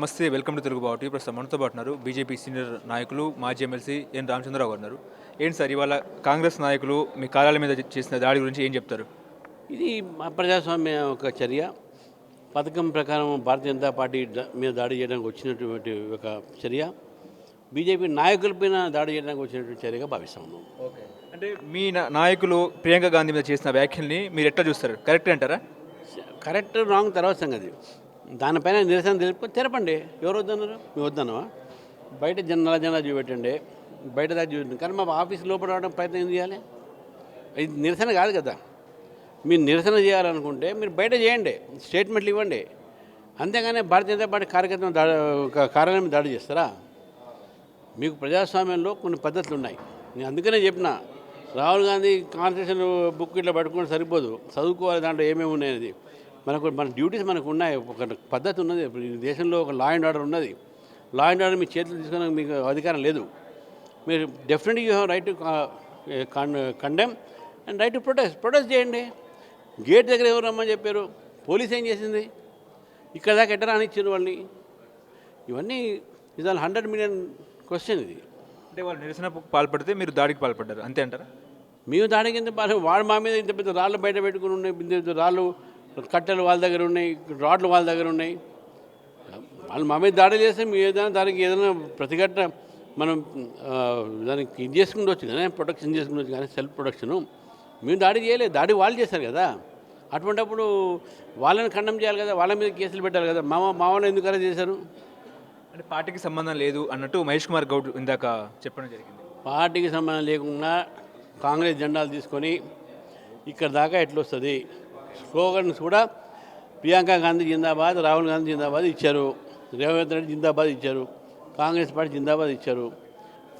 నమస్తే welcome to Telugu బావటి. ప్రస్తుతం మనతో పాటు ఉన్నారు బీజేపీ సీనియర్ నాయకులు మాజీ ఎమ్మెల్సీ ఎన్ రామచంద్రరావు గారు ఏంటి సార్ ఇవాళ కాంగ్రెస్ నాయకులు మీ కార్యాలయం మీద చేసిన దాడి గురించి ఏం చెప్తారు? ఇది మా ప్రజాస్వామ్య ఒక చర్య. పథకం ప్రకారం భారతీయ జనతా పార్టీ మీద దాడి చేయడానికి వచ్చినటువంటి ఒక చర్య. బీజేపీ నాయకులపైన దాడి చేయడానికి వచ్చినటువంటి చర్యగా భావిస్తా ఉన్నాం. ఓకే. అంటే మీ నాయకులు ప్రియాంక గాంధీ మీద చేసిన వ్యాఖ్యల్ని మీరు ఎట్లా చూస్తారు? కరెక్ట్ అంటారా? కరెక్ట్ రాంగ్ తర్వాత సంగతి. దానిపైన నిరసన తెలుపుకొని తెరపండి. ఎవరు వద్దన్నారు? మేము వద్దన్నావా బయట జనాల జనాలు చూపెట్టండి. బయట దాకా చూపెట్టండి. కానీ మా ఆఫీస్ లోపల రావడం ప్రయత్నం ఏం చేయాలి? ఇది నిరసన కాదు కదా. మీరు నిరసన చేయాలనుకుంటే మీరు బయట చేయండి. స్టేట్మెంట్లు ఇవ్వండి. అంతేగాని భారతీయ జనతా పార్టీ కార్యకర్తలు దాడి కార్యాలయం దాడి చేస్తారా? మీకు ప్రజాస్వామ్యంలో కొన్ని పద్ధతులు ఉన్నాయి. నేను అందుకనే చెప్పిన. రాహుల్ గాంధీ కాన్స్టిట్యూషన్ బుక్ ఇట్లా పట్టుకుంటే సరిపోదు. చదువుకోవాలి దాంట్లో ఏమేమి ఉన్నాయనేది మనకు మన డ్యూటీస్ మనకు ఉన్నాయి ఒక పద్ధతి ఉన్నది. దేశంలో ఒక లా అండ్ ఆర్డర్ ఉన్నది. లా అండ్ ఆర్డర్ మీ చేతులు తీసుకునే మీకు అధికారం లేదు. మీరు డెఫినెట్గా you have right to condemn and right to protest protest చేయండి. గేట్ దగ్గర ఎవరు రమ్మని చెప్పారు? పోలీస్ ఏం చేసింది? ఇక్కడ దాకా ఎట్ట రానిచ్చారు వాళ్ళని? ఇవన్నీ ఇది హండ్రెడ్ మిలియన్ క్వశ్చన్ ఇది. అంటే వాళ్ళు నిరసన పాల్పడితే మీరు దాడికి పాల్పడ్డారు. అంతే అంటారా? మేము ఇంత బాగా వాడు మా మీద ఇంత పెద్ద రాళ్ళు బయట పెట్టుకుని ఉన్నాయి ఇంత పెద్ద రాళ్ళు కట్టెలు వాళ్ళ దగ్గర ఉన్నాయి రాడ్లు వాళ్ళ దగ్గర ఉన్నాయి. వాళ్ళు మా మీద దాడి చేస్తే మేము ఏదైనా దానికి ఏదైనా ప్రతిఘట మనం దానికి ఇది చేసుకుంటూ కానీ ప్రొటెక్షన్ చేసుకుంటూ కానీ సెల్ఫ్ ప్రొటెక్షను మేము దాడి చేయలేదు. దాడి వాళ్ళు చేశారు కదా. అటువంటిప్పుడు వాళ్ళని ఖండం చేయాలి కదా. వాళ్ళ మీద కేసులు పెట్టాలి కదా. మా మా వాళ్ళు ఎందుకు అలా చేశారు? అంటే పార్టీకి సంబంధం లేదు అన్నట్టు మహేష్ కుమార్ గౌడ్ ఇందాక చెప్పడం జరిగింది. పార్టీకి సంబంధం లేకుండా కాంగ్రెస్ జెండాలు తీసుకొని ఇక్కడ దాకా ఎట్లొస్తుంది స్లోగన్స్ కూడా ప్రియాంక గాంధీ జిందాబాద్ రాహుల్ గాంధీ జిందాబాద్ ఇచ్చారు. రేవంత్ రెడ్డి జిందాబాద్ ఇచ్చారు. కాంగ్రెస్ పార్టీ జిందాబాద్ ఇచ్చారు.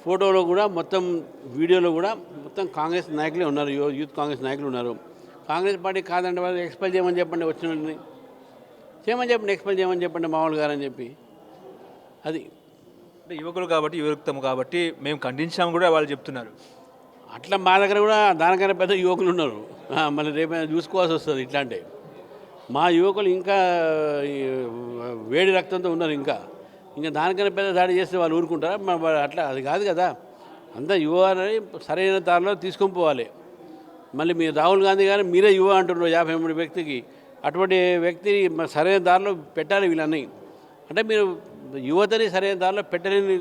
ఫోటోలో కూడా మొత్తం వీడియోలో కూడా మొత్తం కాంగ్రెస్ నాయకులే ఉన్నారు. యూత్ కాంగ్రెస్ నాయకులు ఉన్నారు. కాంగ్రెస్ పార్టీ కాదంటే వాళ్ళు ఎక్స్పెల్ చేయమని చెప్పండి వచ్చిన వాళ్ళని చేయమని చెప్పండి ఎక్స్పెల్ చేయమని చెప్పండి మామూలు గారు అని చెప్పి. అది. అంటే యువకులు కాబట్టి యువక్తం కాబట్టి మేము ఖండించాము కూడా వాళ్ళు చెప్తున్నారు. అట్లా మా దగ్గర కూడా దానికన్నా పెద్ద యువకులు ఉన్నారు. మళ్ళీ రేపు చూసుకోవాల్సి వస్తుంది ఇట్లాంటి. మా యువకులు ఇంకా వేడి రక్తంతో ఉన్నారు ఇంకా. ఇంకా దానికన్నా పెద్ద దాడి చేస్తే వాళ్ళు ఊరుకుంటారా? అట్లా అది కాదు కదా. అంతా యువని సరైన దారిలో తీసుకొని పోవాలి. మళ్ళీ మీరు రాహుల్ గాంధీ గారు మీరే యువ అంటున్నారు యాభై మూడు వ్యక్తికి. అటువంటి వ్యక్తి సరైన దారిలో పెట్టాలి వీళ్ళన్నీ అంటే మీరు యువతని సరైన దారిలో పెట్టలేని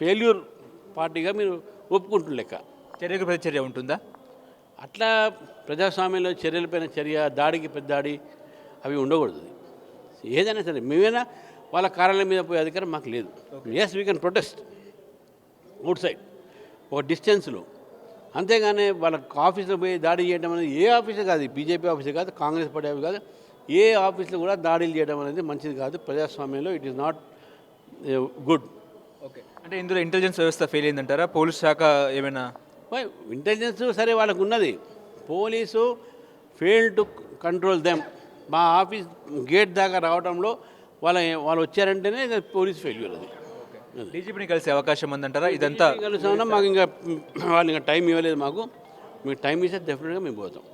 ఫెయిల్యూర్ పార్టీగా మీరు ఒప్పుకుంటున్న లెక్క. చర్యకు ప్రతిచర్య ఉంటుందా? అట్లా ప్రజాస్వామ్యంలో చర్యలపైన చర్య దాడికి పెద్ద దాడి అవి ఉండకూడదు. ఏదైనా సరే మేమైనా వాళ్ళ కార్యాలయం మీద పోయే అధికారం మాకు లేదు. Yes we can protest outside ఒక డిస్టెన్స్లో. అంతేగాని వాళ్ళ ఆఫీస్లో పోయి దాడి చేయడం అనేది ఏ ఆఫీసు కాదు బీజేపీ ఆఫీసు కాదు కాంగ్రెస్ పార్టీ ఆఫీస్ కాదు ఏ ఆఫీస్లో కూడా దాడులు చేయడం అనేది మంచిది కాదు. ప్రజాస్వామ్యంలో it is not good okay. అంటే ఇందులో ఇంటెలిజెన్స్ వ్యవస్థ ఫెయిల్ అయిందంటారా? పోలీస్ శాఖ ఏమైనా ఇంటెలిజెన్స్ సరే వాళ్ళకు ఉన్నది police fail to control them మా ఆఫీస్ గేట్ దాకా రావడంలో వాళ్ళ వాళ్ళు వచ్చారంటేనే పోలీస్ ఫెయిల్యూర్ అది. డీజీపీని కలిసే అవకాశం ఉందంటారా? ఇదంతా కలుసామన్నా మాకు ఇంకా వాళ్ళు ఇంకా టైం ఇవ్వలేదు మాకు. మీకు టైం ఇస్తే డెఫినెట్గా మేము పోతాం.